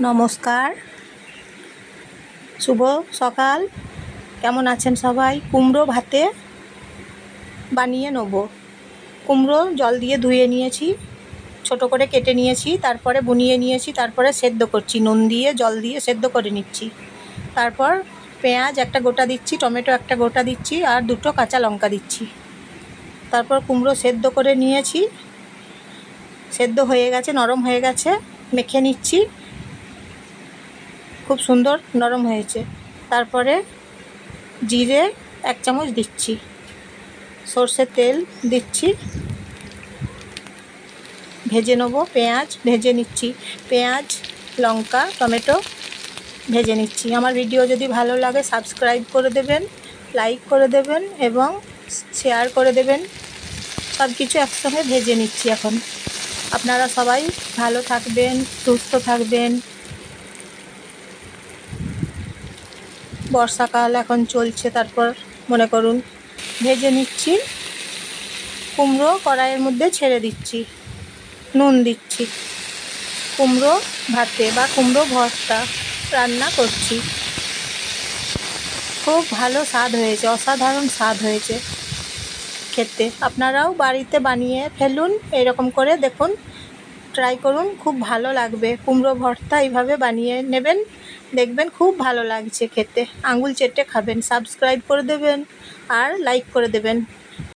নমস্কার। শুভ সকাল। কেমন আছেন সবাই? কুমড়ো ভাতে বানিয়ে নেব। কুমড়ো জল দিয়ে ধুয়ে নিয়েছি, ছোট করে কেটে নিয়েছি, তারপরে বুনিয়ে নিয়েছি, তারপরে সেদ্ধ করছি। নুন দিয়ে, জল দিয়ে সেদ্ধ করে নিচ্ছি। তারপর পেঁয়াজ একটা গোটা দিচ্ছি, টমেটো একটা গোটা দিচ্ছি, আর দুটো কাঁচা লঙ্কা দিচ্ছি। তারপর কুমড়ো সেদ্ধ করে নিয়েছি। সেদ্ধ হয়ে গেছে, নরম হয়ে গেছে, মেখে নিচ্ছি। খুব সুন্দর, নরম হয়েছে। তারপরে জিরে এক চামচ দিচ্ছি। সর্ষের তেল দিচ্ছি। ভেজে নেব পেঁয়াজ, ভেজে নিচ্ছি। পেঁয়াজ, লঙ্কা, টমেটো ভেজে নিচ্ছি। আমার ভিডিও যদি ভালো লাগে, সাবস্ক্রাইব করে দেবেন, লাইক করে দেবেন এবং শেয়ার করে দেবেন। সব কিছু একসঙ্গে ভেজে নিচ্ছি এখন। আপনারা সবাই ভালো থাকবেন, সুস্থ থাকবেন। বর্ষাকাল এখন চলছে, তারপর মনে করুন ভেজে নিচ্ছি, কুমড়ো কড়াইয়ের মধ্যে ছেড়ে দিচ্ছি, নুন দিচ্ছি, কুমড়ো ভাতে বা কুমড়ো ভর্তা রান্না করছি। খুব ভালো স্বাদ হয়েছে, অসাধারণ স্বাদ হয়েছে খেতে। আপনারাও বাড়িতে বানিয়ে ফেলুন, এরকম করে দেখুন, ট্রাই করুন, খুব ভালো লাগবে। কুমড়ো ভর্তা এইভাবে বানিয়ে নেবেন। দেখবেন খুব ভালো লাগছে খেতে। আঙুল চেটে খাবেন সাবস্ক্রাইব করে দেবেন আর লাইক করে দেবেন।